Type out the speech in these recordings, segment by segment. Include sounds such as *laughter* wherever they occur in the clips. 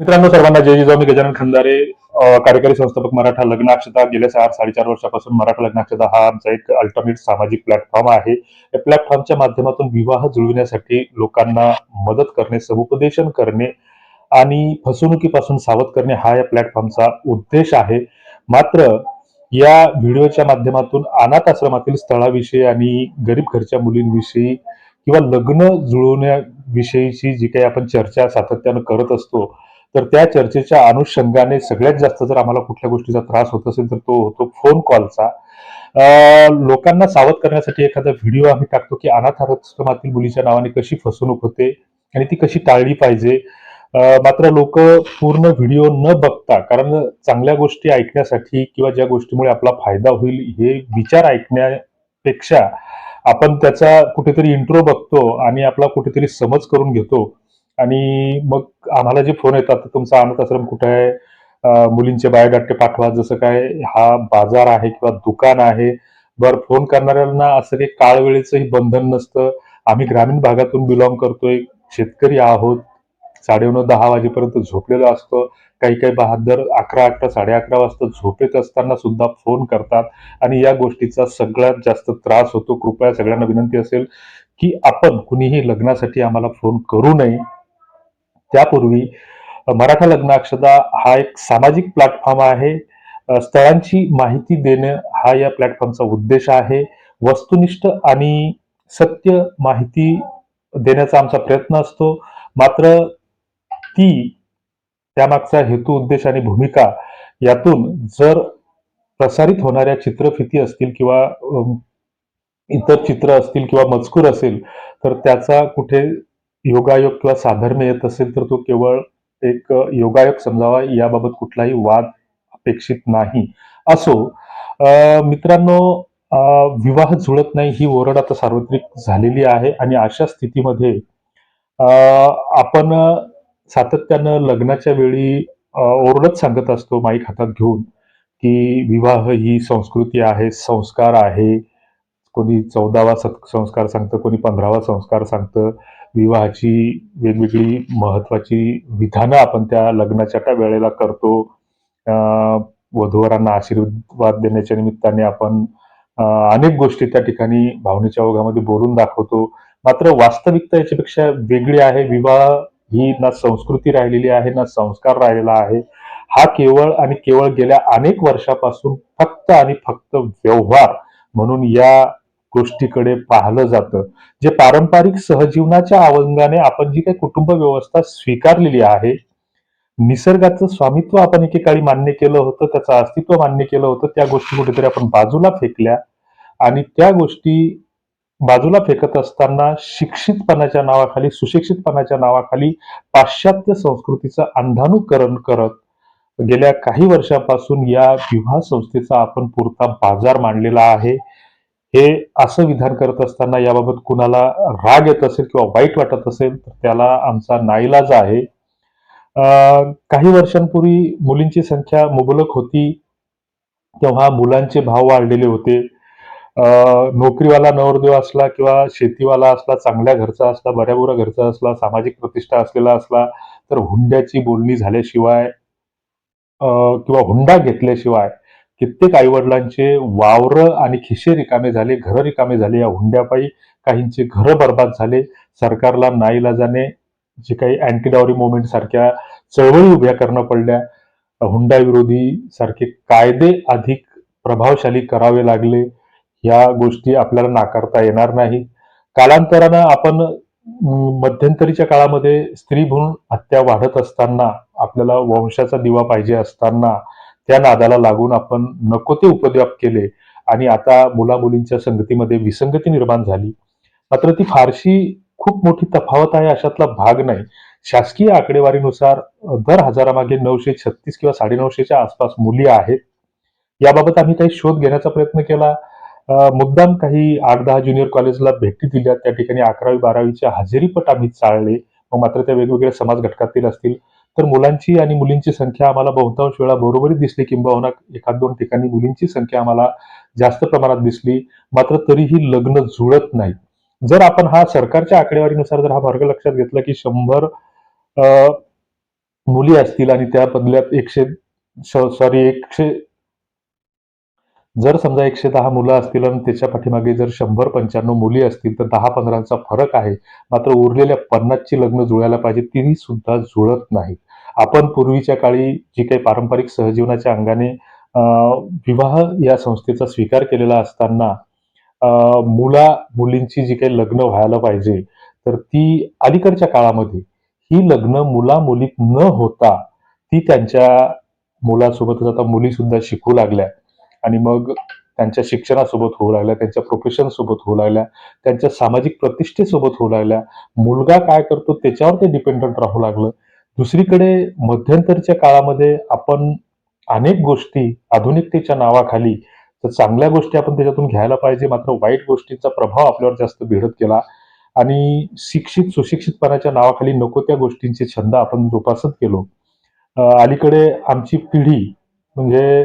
मित्रांनो सर्वांना जय जिजाऊ. मी गजानन खंदारे कार्यकारी संस्थापक मराठा लग्नाक्षता गेल्या चार साडेचार वर्षापासून मराठा लग्नाक्षता हा आमचा एक अल्टरनेट सामाजिक प्लॅटफॉर्म आहे. या प्लॅटफॉर्मच्या माध्यमातून विवाह जुळविण्यासाठी लोकांना मदत करणे समुपदेशन करणे आणि फसवणुकीपासून सावध करणे हा या प्लॅटफॉर्मचा उद्देश आहे. मात्र या व्हिडिओच्या माध्यमातून अनाथ आश्रमातील स्थळाविषयी आणि गरीब घरच्या मुलींविषयी किंवा लग्न जुळवण्याविषयीची जी काही आपण चर्चा सातत्यानं करत असतो तर त्या चर्चेच्या अनुषंगाने सगळ्यात जास्त जर आम्हाला कुठल्या गोष्टीचा त्रास होत असेल तर तो होतो फोन कॉलचा लोकांना सावध करण्यासाठी एखादा व्हिडिओ आम्ही टाकतो की अनाथ आश्रमातील मुलीच्या नावाने कशी फसवणूक होते आणि ती कशी टाळली पाहिजे. मात्र लोक पूर्ण व्हिडिओ न बघता कारण चांगल्या गोष्टी ऐकण्यासाठी किंवा ज्या गोष्टीमुळे आपला फायदा होईल हे विचार ऐकण्यापेक्षा आपण त्याचा कुठेतरी इंट्रो बघतो आणि आपला कुठेतरी समज करून घेतो. आणि मग आम्हाला जे फोन येतात तर तुमचा अनाथ आश्रम कुठे आहे? मुलींचे बायोडाटे पाठवा जसं काय हा बाजार आहे किंवा दुकान आहे. बर फोन करणाऱ्यांना असं काही काळवेळेचंही बंधन नसतं. आम्ही ग्रामीण भागातून बिलॉंग करतोय शेतकरी आहोत. साडेनऊ दहा वाजेपर्यंत झोपलेलो असतो. काही काही बहादर अकरा अकरा साडे अकरा वाजता झोपेत असताना सुद्धा फोन करतात. आणि या गोष्टीचा सगळ्यात जास्त त्रास होतो. कृपया सगळ्यांना विनंती असेल की आपण कुणीही लग्नासाठी आम्हाला फोन करू नये. त्यापूर्वी मराठा लग्न अक्षदा हा एक सामाजिक प्लॅटफॉर्म आहे. स्थळांची माहिती देणं हा या प्लॅटफॉर्मचा उद्देश आहे. वस्तुनिष्ठ आणि सत्य माहिती देण्याचा आमचा प्रयत्न असतो. मात्र ती त्यामागचा हेतू उद्देश आणि भूमिका यातून जर प्रसारित होणाऱ्या चित्रफिती असतील किंवा इतर चित्र असतील किंवा मजकूर असेल तर त्याचा कुठे योगायोग किंवा साधर्म्य येत असेल तर तो केवळ एक योगायोग समजावा याबाबत कुठलाही वाद अपेक्षित नाही. असो मित्रांनो विवाह जुळत नाही ही ओरड आता सार्वत्रिक झालेली आहे आणि अशा स्थितीमध्ये आपण सातत्यानं लग्नाच्या वेळी ओरडत सांगत असतो माईक हातात घेऊन की विवाह ही संस्कृती आहे संस्कार आहे. कोणी चौदावा संस्कार सांगतं कोणी पंधरावा संस्कार सांगतं. विवाहाची वेगवेगळी महत्वाची विधानं आपण त्या लग्नाच्या त्या वेळेला करतो. वधूवरांना आशीर्वाद देण्याच्या निमित्ताने आपण अनेक गोष्टी त्या ठिकाणी भावनेच्या ओघामध्ये बोलून दाखवतो. मात्र वास्तविकता याच्यापेक्षा वेगळी आहे. विवाह ही ना संस्कृती राहिलेली आहे ना संस्कार राहिलेला आहे. हा केवळ आणि केवळ गेल्या अनेक वर्षापासून फक्त आणि फक्त व्यवहार म्हणून या गोष्टीकडे पाहिलं जातं. जे पारंपरिक सहजीवनाच्या अवंगाने आपण जी काही कुटुंब व्यवस्था स्वीकारलेली आहे निसर्गाचं स्वामित्व आपण एकेकाळी मान्य केलं होतं त्याचं अस्तित्व मान्य केलं होतं त्या गोष्टी कुठेतरी आपण बाजूला फेकल्या आणि त्या गोष्टी बाजूला फेकत असताना शिक्षितपणाच्या नावाखाली सुशिक्षितपणाच्या नावाखाली पाश्चात्य संस्कृतीचं अंधानुकरण करत गेल्या काही वर्षापासून या विवाह संस्थेचा आपण पुरता बाजार मांडलेला आहे. हे असं विधान करत असताना याबाबत कुणाला राग येत असेल किंवा वाईट वाटत असेल तर त्याला आमचा नाईलाज आहे. काही वर्षांपूर्वी मुलींची संख्या मुबलक होती तेव्हा मुलांचे भाव वाढलेले होते. नोकरीवाला नवरदेव असला किंवा शेतीवाला असला चांगल्या घरचा असला बऱ्याबोऱ्या घरचा असला सामाजिक प्रतिष्ठा असलेला असला तर हुंड्याची बोलणी झाल्याशिवाय किंवा हुंडा घेतल्याशिवाय कित्येक आईवडिलांचे वावर आणि खिशे रिकामे झाले घरं रिकामे झाले या हुंड्यापायी काहींचे घरं बर्बाद झाले. सरकारला नाईलाजाने जे काही अँटी मुवमेंट सारख्या चळवळी उभ्या करणं पडल्या. हुंडा विरोधी सारखे कायदे अधिक प्रभावशाली करावे लागले. या गोष्टी आपल्याला नाकारता येणार नाही. कालांतरानं आपण मध्यंतरीच्या काळामध्ये स्त्री भ्रूण हत्या वाढत असताना आपल्याला वंशाचा दिवा पाहिजे असताना त्या नादाला लागून आपण नको ते उपद्व्याप केले आणि आता मुला मुलींच्या संगतीमध्ये विसंगती निर्माण झाली. मात्र ती फारशी खूप मोठी तफावत आहे अशातला भाग नाही. शासकीय आकडेवारीनुसार दर हजारामागे नऊशे छत्तीस किंवा साडेनऊशेच्या आसपास मुली आहेत. याबाबत आम्ही काही शोध घेण्याचा प्रयत्न केला. मुद्दाम काही आठ दहा ज्युनियर कॉलेजला भेटी दिल्या. त्या ठिकाणी अकरावी बारावीचे हजेरीपट आम्ही चाळले मग मात्र त्या वेगवेगळ्या समाज घटकातील असतील तर मुलांची आणि मुलींची संख्या आम्हाला बहुतांश वेळा बरोबरी दिसली. किंबहुना एखाद दोन ठिकाणी मुलींची संख्या आम्हाला जास्त प्रमाणात दिसली. मात्र तरीही लग्न जुळत नाही. जर आपण हा सरकारच्या आकडेवारीनुसार जर हा वर्ग लक्षात घेतला की शंभर मुली असतील आणि त्या बदल्यात एकशे सॉरी एकशे जर समजा एकशे दहा मुलं असतील आणि त्याच्या पाठीमागे जर शंभर पंच्याण्णव मुली असतील तर दहा पंधराचा फरक आहे. मात्र उरलेल्या पन्नासची लग्न जुळायला पाहिजे तीही सुद्धा जुळत नाही. आपण पूर्वीच्या काळी जी काही पारंपरिक सहजीवनाच्या अंगाने विवाह या संस्थेचा स्वीकार केलेला असताना मुला मुलींची जी काही लग्न व्हायला पाहिजे तर ती अलीकडच्या काळामध्ये ही लग्न मुला मुलीत न होता ती त्यांच्या मुलासोबतच आता मुली सुद्धा शिकू लागल्या. आणि मग त्यांच्या शिक्षणासोबत होऊ लागल्या त्यांच्या प्रोफेशन सोबत होऊ लागल्या त्यांच्या सामाजिक प्रतिष्ठेसोबत होऊ लागल्या. मुलगा काय करतो त्याच्यावर ते डिपेंडंट राहू लागलं. दुसरीकडे मध्यंतरच्या काळामध्ये आपण अनेक गोष्टी आधुनिकतेच्या नावाखाली तर चांगल्या गोष्टी आपण त्याच्यातून घ्यायला पाहिजे. मात्र वाईट गोष्टींचा प्रभाव आपल्यावर जास्त भिडत गेला. आणि शिक्षित सुशिक्षितपणाच्या नावाखाली नको त्या गोष्टींचे छंद आपण जोपासत गेलो. अलीकडे आमची पिढी म्हणजे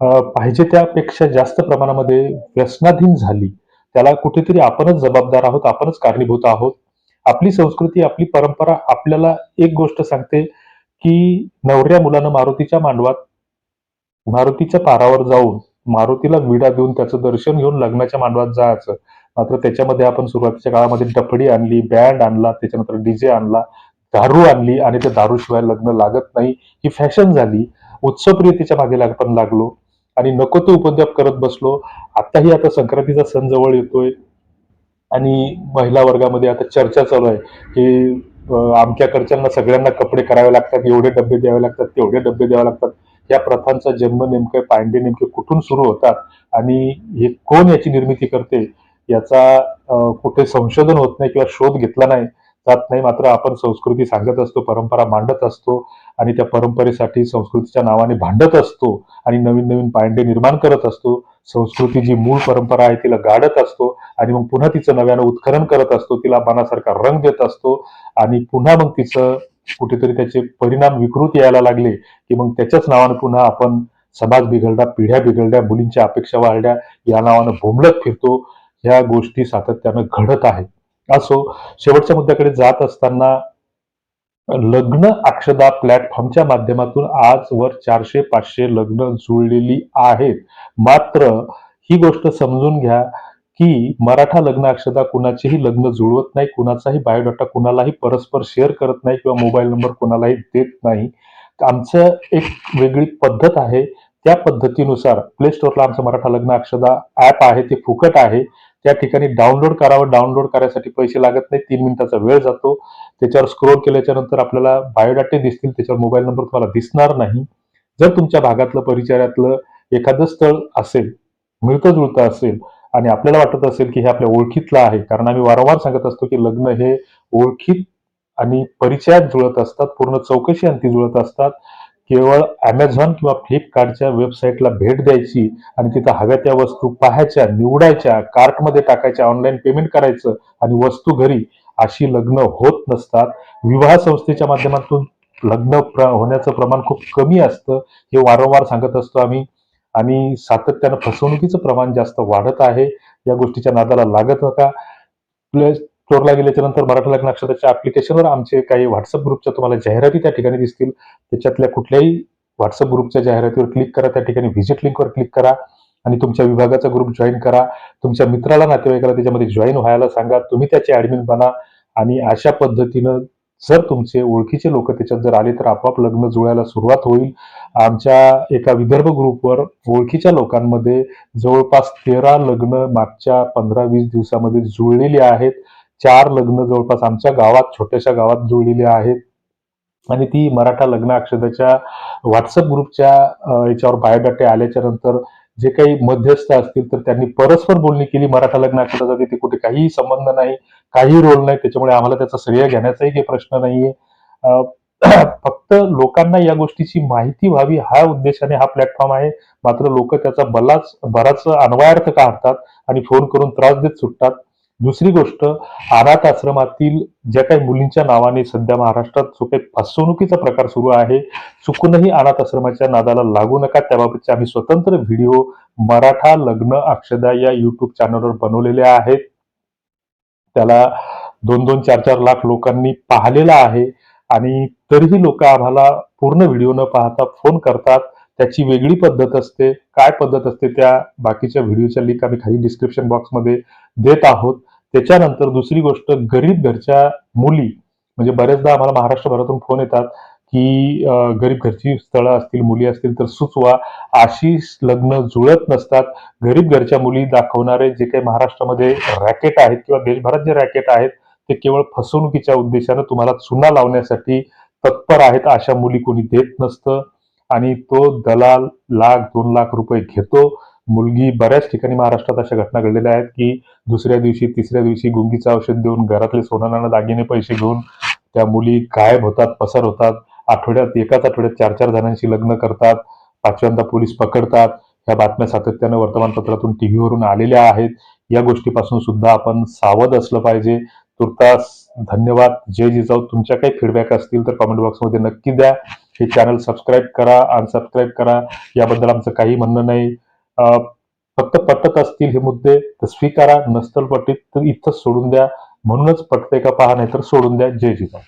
पाहिजे त्यापेक्षा जास्त प्रमाणामध्ये व्यसनाधीन झाली. त्याला कुठेतरी आपणच जबाबदार आहोत आपणच कारणीभूत आहोत. आपली संस्कृती आपली परंपरा आपल्याला एक गोष्ट सांगते की नवऱ्या मुलानं मारुतीच्या मांडवात मारुतीच्या पारावर जाऊन मारुतीला विडा देऊन त्याचं दर्शन घेऊन लग्नाच्या मांडवात जायचं. मात्र त्याच्यामध्ये आपण सुरुवातीच्या काळामध्ये डपडी आणली बँड आणला त्याच्यानंतर डीजे आणला दारू आणली आणि त्या दारूशिवाय लग्न लागत नाही. ही फॅशन झाली. उत्सवप्रियतेच्या मागे आपण लागलो. आणि नको ते उपद्व्याप करत बसलो. आताही आता संक्रांतीचा सण जवळ येतोय. आणि महिला वर्गामध्ये आता चर्चा चालू आहे की आमच्याकडच्यांना सगळ्यांना कपडे करावे लागतात एवढे डबे द्यावे लागतात तेवढे डबे द्यावे लागतात. या प्रथांचा जन्म नेमके पांडे नेमके कुठून सुरू होतात आणि हे कोण याची निर्मिती करते याचा कुठे संशोधन होत नाही किंवा शोध घेतला नाही जात नाही मात्र आपण संस्कृती सांगत असतो परंपरा मांडत असतो आणि त्या परंपरेसाठी संस्कृतीच्या नावाने भांडत असतो आणि नवीन नवीन पायंडे निर्माण करत असतो. संस्कृती जी मूळ परंपरा आहे तिला गाडत असतो आणि मग पुन्हा तिचं नव्यानं उत्खनन करत असतो तिला मनासारखा रंग देत असतो आणि पुन्हा मग तिचं कुठेतरी त्याचे परिणाम विकृत यायला लागले की मग त्याच्याच नावानं पुन्हा आपण समाज बिघडला पिढ्या बिघडल्या मुलींच्या अपेक्षा वाढल्या या नावानं भोमलत फिरतो. ह्या गोष्टी सातत्यानं घडत आहेत. असो शेवटच्या मुद्द्याकडे जात असताना लग्न अक्षदा प्लॅटफॉर्मच्या माध्यमातून आजवर चारशे पाचशे लग्न जुळलेली आहेत. मात्र ही गोष्ट समजून घ्या की मराठा लग्न अक्षदा कुणाचेही लग्न जुळवत नाही कुणाचाही बायोडाटा कुणालाही परस्पर शेअर करत नाही किंवा मोबाईल नंबर कुणालाही देत नाही. आमचं एक वेगळी पद्धत आहे. त्या पद्धतीनुसार प्ले स्टोअरला आमचं मराठा लग्न अक्षदा ऍप आहे ते फुकट आहे. त्या ठिकाणी डाउनलोड करावं डाउनलोड करायसाठी पैसे लागत नाही. तीन मिनिटाचा वेळ जातो. त्याच्यावर स्क्रोल केल्याच्यानंतर आपल्याला बायोडाटे दिसतील. त्याच्यावर मोबाईल नंबर तुम्हाला दिसणार नाही. जर तुमच्या भागातलं परिचयातलं एखादं स्थळ असेल मिळतं जुळतं असेल आणि आपल्याला वाटत असेल की हे आपल्या ओळखीतलं आहे कारण आम्ही वारंवार सांगत असतो की लग्न हे ओळखीत आणि परिचयात जुळत असतात. पूर्ण चौकशी अंती जुळत असतात. केवळ अमेझॉन किंवा फ्लिपकार्टच्या वेबसाईटला भेट द्यायची आणि तिथं हव्या त्या वस्तू पाहायच्या निवडायच्या कार्टमध्ये टाकायच्या ऑनलाईन पेमेंट करायचं आणि वस्तू घरी अशी लग्न होत नसतात. विवाह संस्थेच्या माध्यमातून लग्न प्र होण्याचं प्रमाण खूप कमी असतं. हे वारंवार सांगत असतो आम्ही आणि सातत्यानं फसवणुकीचं प्रमाण जास्त वाढत आहे. या गोष्टीच्या नादाला लागत नका. प्लस स्टोअरला गेल्याच्यानंतर मराठा लग्न अक्षराच्या ऍप्लिकेशनवर आमचे काही व्हॉट्सअप ग्रुपच्या तुम्हाला जाहिराती त्या ठिकाणी दिसतील. त्याच्यातल्या कुठल्याही व्हॉट्सअप ग्रुपच्या जाहिरातीवर क्लिक करा त्या ठिकाणी व्हिजिट लिंकवर क्लिक करा आणि तुमच्या विभागाचा ग्रुप जॉईन करा. तुमच्या मित्राला नातेवाईकाला त्याच्यामध्ये जॉईन व्हायला सांगा. तुम्ही त्याचे ऍडमिन बना आणि अशा पद्धतीनं जर तुमचे ओळखीचे लोक त्याच्यात जर आले तर आपोआप लग्न जुळायला सुरुवात होईल. आमच्या एका विदर्भ ग्रुपवर ओळखीच्या लोकांमध्ये जवळपास तेरा लग्न मागच्या पंधरा वीस दिवसामध्ये जुळलेली आहेत. चार लग्न जवळपास आमच्या गावात छोट्याशा गावात जुळलेली आहेत. आणि ती मराठा लग्न अक्षदाच्या व्हॉट्सअप ग्रुपच्या याच्यावर बायोडाटे आल्याच्यानंतर जे काही मध्यस्थ असतील तर त्यांनी परस्पर बोलणी केली. मराठा लग्न अक्षदाचा तिथे कुठे काहीही संबंध नाही काही रोल नाही. त्याच्यामुळे आम्हाला त्याचा श्रेय घेण्याचाही काही प्रश्न नाहीये. *clears throat* फक्त लोकांना या गोष्टीची माहिती व्हावी हा उद्देशाने हा प्लॅटफॉर्म आहे. मात्र लोक त्याचा बलाच बराच अन्वयार्थ काढतात आणि फोन करून त्रास देत सुटतात. दुसरी गोष्ट अनाथ आश्रमातील ज्या काही मुलींच्या नावाने सध्या महाराष्ट्रात जो काही फसवणुकीचा प्रकार सुरू आहे चुकूनही अनाथ आश्रमाच्या नादाला लागू नका. त्याबाबतचे आम्ही स्वतंत्र व्हिडिओ मराठा लग्न अक्षदा या युट्यूब चॅनलवर बनवलेले आहेत. त्याला दोन दोन चार चार लाख लोकांनी पाहिलेला आहे आणि तरीही लोक आम्हाला पूर्ण व्हिडिओ न पाहता फोन करतात. त्याची वेगळी पद्धत असते. काय पद्धत असते त्या? बाकीच्या व्हिडिओच्या लिंक आम्ही खाली डिस्क्रिप्शन बॉक्समध्ये देत आहोत. त्याच्यानंतर दुसरी गोष्ट गरीब घरच्या मुली म्हणजे बऱ्याचदा आम्हाला महाराष्ट्रभरातून फोन येतात की गरीब घरची स्थळं असतील मुली असतील तर सुचवा. अशी लग्न जुळत नसतात. गरीब घरच्या मुली दाखवणारे जे काही महाराष्ट्रामध्ये रॅकेट आहेत किंवा देशभरात जे रॅकेट आहेत ते केवळ फसवणुकीच्या उद्देशानं तुम्हाला चुना लावण्यासाठी तत्पर आहेत अशा मुली कोणी देत नसतं. आणि तो दलाल लाख दोन लाख रुपये घेतो. मुलगी बऱ्याच ठिकाणी महाराष्ट्रात अशा घटना घडलेल्या आहेत की दुसऱ्या दिवशी तिसऱ्या दिवशी गुंगीचं औषध देऊन घरातले सोनानानं दागिने पैसे घेऊन त्या मुली गायब होतात पसार होतात. आठवड्यात एकाच आठवड्यात चार चार जणांशी लग्न करतात. पाचव्यांदा पोलीस पकडतात. ह्या बातम्या सातत्यानं वर्तमानपत्रातून टीव्हीवरून आलेल्या आहेत. या गोष्टीपासून सुद्धा आपण सावध असलं पाहिजे. तुर्तास धन्यवाद. जय जिजाऊ. तुमच्या काही फीडबॅक असतील तर कमेंट बॉक्समध्ये नक्की द्या. हे चॅनल सबस्क्राईब करा अनसबस्क्राईब करा. याबद्दल आमचं काही म्हणणं नाही. फक्त पटत असतील हे मुद्दे तर स्वीकारा नसतल पटीत तर इथंच सोडून द्या. म्हणूनच पटते का पहा नाही तर सोडून द्या. जय जिजाऊ.